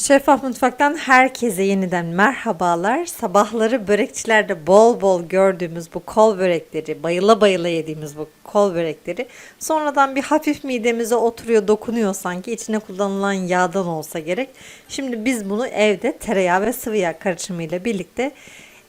Şeffaf Mutfak'tan herkese yeniden merhabalar. Sabahları börekçilerde bol bol gördüğümüz bu kol börekleri, bayıla bayıla yediğimiz bu kol börekleri sonradan bir hafif midemize oturuyor, dokunuyor sanki içine kullanılan yağdan olsa gerek. Şimdi biz bunu evde tereyağı ve sıvı yağ karışımıyla birlikte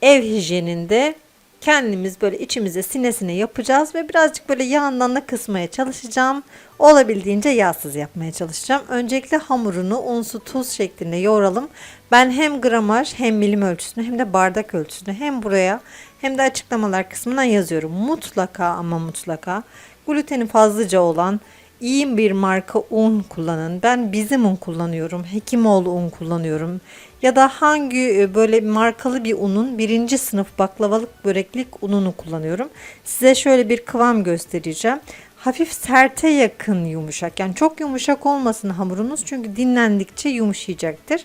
ev hijyeninde kendimiz böyle içimize sinesine yapacağız ve birazcık böyle yağından da kısmaya çalışacağım. Olabildiğince yağsız yapmaya çalışacağım. Öncelikle hamurunu un, su, tuz şeklinde yoğuralım. Ben hem gramaj hem milim ölçüsünü hem de bardak ölçüsünü hem buraya hem de açıklamalar kısmına yazıyorum. Mutlaka ama mutlaka gluteni fazlaca olan iyi bir marka un kullanın. Ben bizim un kullanıyorum. Hekimoğlu un kullanıyorum. Ya da hangi e, böyle markalı bir unun birinci sınıf baklavalık böreklik ununu kullanıyorum. Size şöyle bir kıvam göstereceğim. Hafif serte yakın yumuşak. Yani çok yumuşak olmasın hamurunuz çünkü dinlendikçe yumuşayacaktır.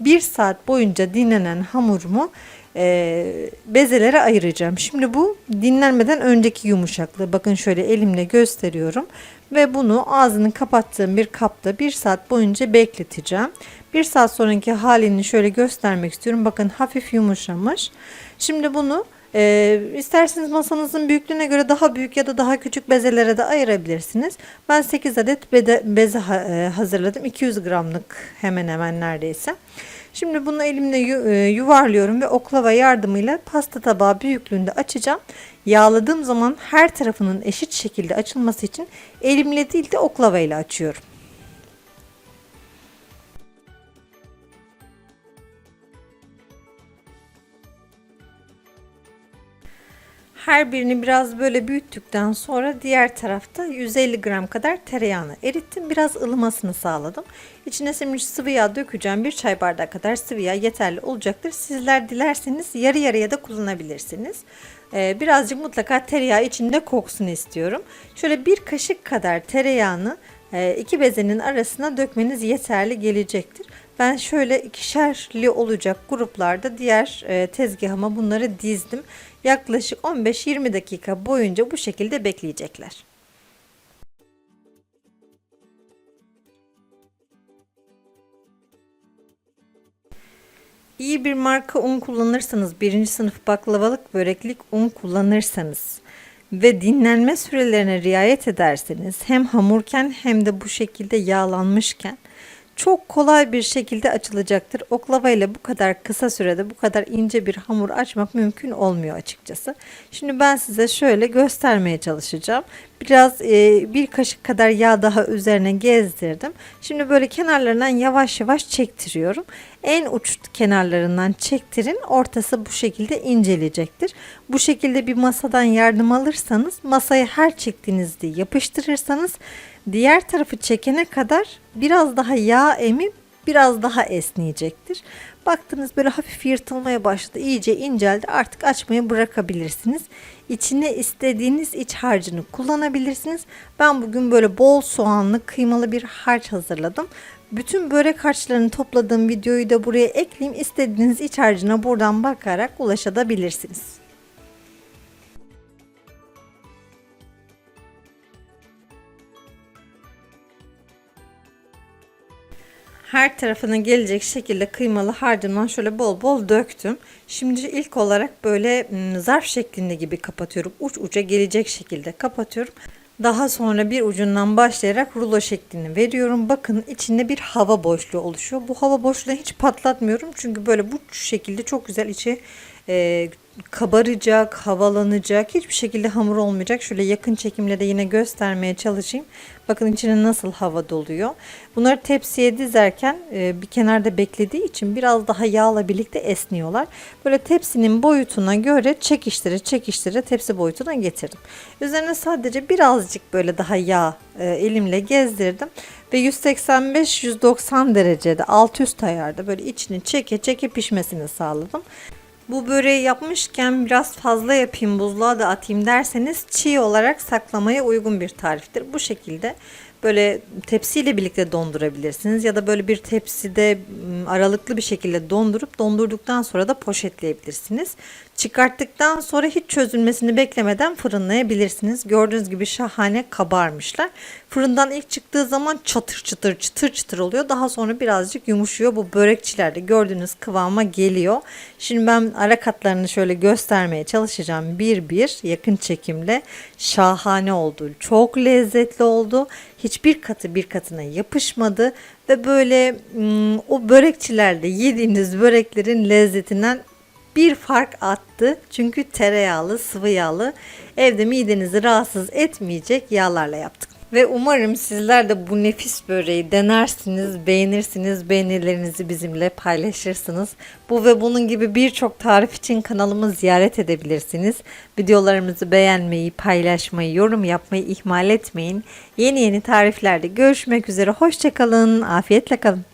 Bir saat boyunca dinlenen hamurumu e, bezelere ayıracağım. Şimdi bu dinlenmeden önceki yumuşaklığı. Bakın şöyle elimle gösteriyorum. Ve bunu ağzını kapattığım bir kapta bir saat boyunca bekleteceğim. Bir saat sonraki halini şöyle göstermek istiyorum. Bakın hafif yumuşamış. Şimdi bunu e, isterseniz masanızın büyüklüğüne göre daha büyük ya da daha küçük bezelere de ayırabilirsiniz. Ben 8 adet beze e, hazırladım. 200 gramlık hemen hemen neredeyse. Şimdi bunu elimle e, yuvarlıyorum ve oklava yardımıyla pasta tabağı büyüklüğünde açacağım. Yağladığım zaman her tarafının eşit şekilde açılması için elimle değil de oklava ile açıyorum. Her birini biraz böyle büyüttükten sonra diğer tarafta 150 gram kadar tereyağını erittim. Biraz ılımasını sağladım. İçine şimdi sıvı yağ dökeceğim. Bir çay bardağı kadar sıvı yağ yeterli olacaktır. Sizler dilerseniz yarı yarıya da kullanabilirsiniz. Ee, birazcık mutlaka tereyağı içinde koksun istiyorum. Şöyle bir kaşık kadar tereyağını e, iki bezenin arasına dökmeniz yeterli gelecektir. Ben şöyle ikişerli olacak gruplarda diğer e, tezgahıma bunları dizdim. Yaklaşık 15-20 dakika boyunca bu şekilde bekleyecekler. İyi bir marka un kullanırsanız, birinci sınıf baklavalık böreklik un kullanırsanız ve dinlenme sürelerine riayet ederseniz hem hamurken hem de bu şekilde yağlanmışken çok kolay bir şekilde açılacaktır. Oklava ile bu kadar kısa sürede bu kadar ince bir hamur açmak mümkün olmuyor açıkçası. Şimdi ben size şöyle göstermeye çalışacağım. Biraz e, bir kaşık kadar yağ daha üzerine gezdirdim. Şimdi böyle kenarlarından yavaş yavaş çektiriyorum. En uç kenarlarından çektirin. Ortası bu şekilde inceleyecektir. Bu şekilde bir masadan yardım alırsanız masaya her çektiğinizde yapıştırırsanız diğer tarafı çekene kadar biraz daha yağ emip biraz daha esneyecektir. Baktınız böyle hafif yırtılmaya başladı. iyice inceldi. Artık açmayı bırakabilirsiniz. İçine istediğiniz iç harcını kullanabilirsiniz. Ben bugün böyle bol soğanlı kıymalı bir harç hazırladım. Bütün börek harçlarını topladığım videoyu da buraya ekleyeyim. İstediğiniz iç harcına buradan bakarak ulaşabilirsiniz. Her tarafına gelecek şekilde kıymalı harcımdan şöyle bol bol döktüm. Şimdi ilk olarak böyle zarf şeklinde gibi kapatıyorum. Uç uca gelecek şekilde kapatıyorum. Daha sonra bir ucundan başlayarak rulo şeklini veriyorum. Bakın içinde bir hava boşluğu oluşuyor. Bu hava boşluğunu hiç patlatmıyorum. Çünkü böyle bu şekilde çok güzel içi e, kabaracak, havalanacak. Hiçbir şekilde hamur olmayacak. Şöyle yakın çekimle de yine göstermeye çalışayım. Bakın içine nasıl hava doluyor. Bunları tepsiye dizerken e, bir kenarda beklediği için biraz daha yağla birlikte esniyorlar. Böyle tepsinin boyutuna göre çekiştire çekiştire tepsi boyutuna getirdim. Üzerine sadece birazcık böyle daha yağ e, elimle gezdirdim. Ve 185-190 derecede alt üst ayarda böyle içini çeke çeke pişmesini sağladım. Bu böreği yapmışken biraz fazla yapayım buzluğa da atayım derseniz çiğ olarak saklamaya uygun bir tariftir. Bu şekilde böyle tepsiyle birlikte dondurabilirsiniz ya da böyle bir tepside aralıklı bir şekilde dondurup dondurduktan sonra da poşetleyebilirsiniz. Çıkarttıktan sonra hiç çözülmesini beklemeden fırınlayabilirsiniz. Gördüğünüz gibi şahane kabarmışlar. Fırından ilk çıktığı zaman çatır çıtır çıtır çıtır oluyor. Daha sonra birazcık yumuşuyor. Bu börekçilerde gördüğünüz kıvama geliyor. Şimdi ben ara katlarını şöyle göstermeye çalışacağım bir bir yakın çekimle. Şahane oldu. Çok lezzetli oldu. Hiçbir katı bir katına yapışmadı ve böyle o börekçilerde yediğiniz böreklerin lezzetinden bir fark attı. Çünkü tereyağlı, sıvı yağlı evde midenizi rahatsız etmeyecek yağlarla yaptık. Ve umarım sizler de bu nefis böreği denersiniz, beğenirsiniz, beğenilerinizi bizimle paylaşırsınız. Bu ve bunun gibi birçok tarif için kanalımı ziyaret edebilirsiniz. Videolarımızı beğenmeyi, paylaşmayı, yorum yapmayı ihmal etmeyin. Yeni yeni tariflerde görüşmek üzere. Hoşçakalın, afiyetle kalın.